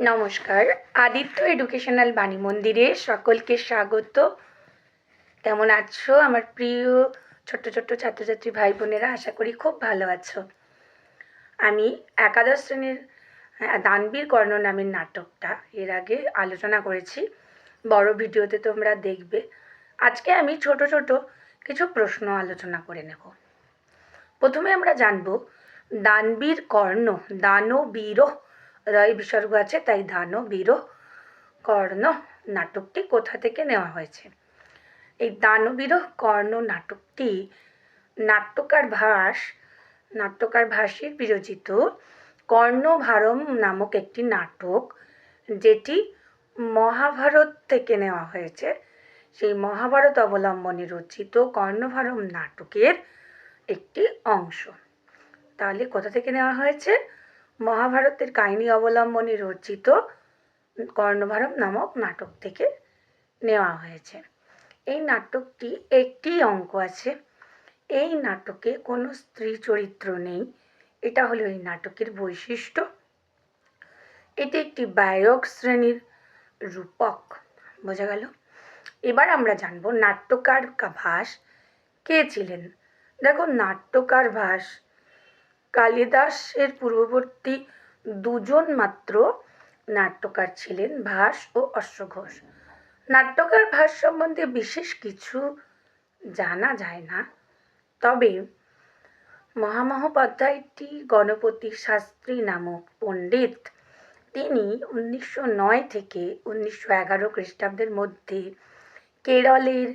নমস্কার। আদিত্য এডুকেশনাল বাণী মন্দিরে সকলকে স্বাগত। কেমন আছো? আমার প্রিয় ছোট্ট ছোট্ট ছাত্রছাত্রী ভাই বোনেরা আশা করি খুব ভালো আছো। আমি একাদশ শ্রেণির আহ, দানবীর কর্ণ নামের নাটকটা এর আগে আলোচনা করেছি। বড় ভিডিওতে তোমরা দেখবে। আজকে আমি ছোট ছোট কিছু প্রশ্ন আলোচনা করে নেব। প্রথমে আমরা জানব দানবীর কর্ণ দানবীর রয় বিসর্গ আছে, তাই দানবীর কর্ণ নাটকটি কোথা থেকে নেওয়া হয়েছে? এই দানবীর কর্ণ নাটকটি নাট্যকার ভাস, নাট্যকার ভাসের বিরচিত কর্ণভারম নামক একটি নাটক, যেটি মহাভারত থেকে নেওয়া হয়েছে। সেই মহাভারত অবলম্বনে রচিত কর্ণভারম নাটকের একটি অংশ। তাহলে কোথা থেকে নেওয়া হয়েছে? মহাভারতের কাহিনী অবলম্বনে রচিত কর্ণভারম নামক নাটক থেকে নেওয়া হয়েছে। এই নাটকটি একটি অঙ্ক আছে। এই নাটকে কোনো স্ত্রী চরিত্র নেই। এটা হলো এই নাটকের বৈশিষ্ট্য। এটি একটি বায়ক শ্রেণির রূপক, বোঝা গেল। এবার আমরা জানব নাট্যকার ভাস কে ছিলেন। দেখো, নাট্যকার ভাস কালিদাসের পূর্ববর্তী দুজন মাত্র নাট্যকার ছিলেন ভাস ও অশ্বঘোষ। নাট্যকার ভাস সম্বন্ধে বিশেষ কিছু জানা যায় না। তবে মহামহোপাধ্যায়টি গণপতি শাস্ত্রী নামক পণ্ডিত। তিনি উনিশশো নয় থেকে উনিশশো এগারো খ্রিস্টাব্দের মধ্যে কেরলের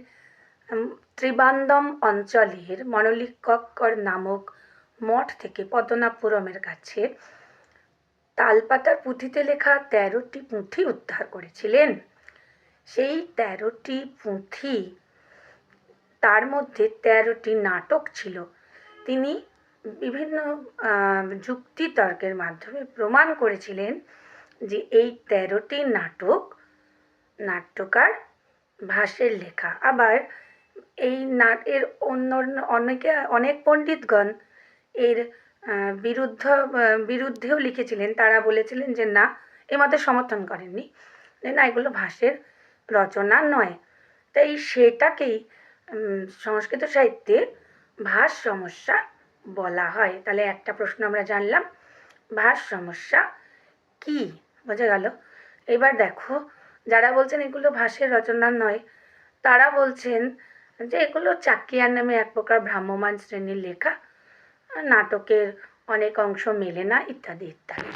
ত্রিবান্দম অঞ্চলের মনলিকক্কর নামক মঠ থেকে পদ্মনাভপুরমের কাছে তালপাতার পুঁথিতে লেখা তেরোটি পুঁথি উদ্ধার করেছিলেন। সেই তেরোটি পুঁথি তার মধ্যে তেরোটি নাটক ছিল। তিনি বিভিন্ন আহ, যুক্তিতর্কের মাধ্যমে প্রমাণ করেছিলেন যে এই তেরোটি নাটক নাট্যকার ভাষের লেখা। আবার এই নাট এর অন্য অন্য- অনেকে অনেক পণ্ডিতগণ এর বিরুদ্ধ বিরুদ্ধেও লিখেছিলেন। তারা বলেছিলেন যে, না, এ মতে সমর্থন করেননি। যে, না, এগুলো ভাষের রচনা নয়। তাই সেটাকেই সংস্কৃত সাহিত্যে ভাস সমস্যা বলা হয়। তাহলে একটা প্রশ্ন আমরা জানলাম, ভাষ সমস্যা কি? বোঝা গেল। এবার দেখো, যারা বলছেন এগুলো ভাসের রচনা নয়, তারা বলছেন যে, এগুলো চাকিয়ার নামে এক প্রকার ভ্রাম্যমান শ্রেণির লেখা। নাটকের অনেক অংশ মেলে না ইত্যাদি ইত্যাদি।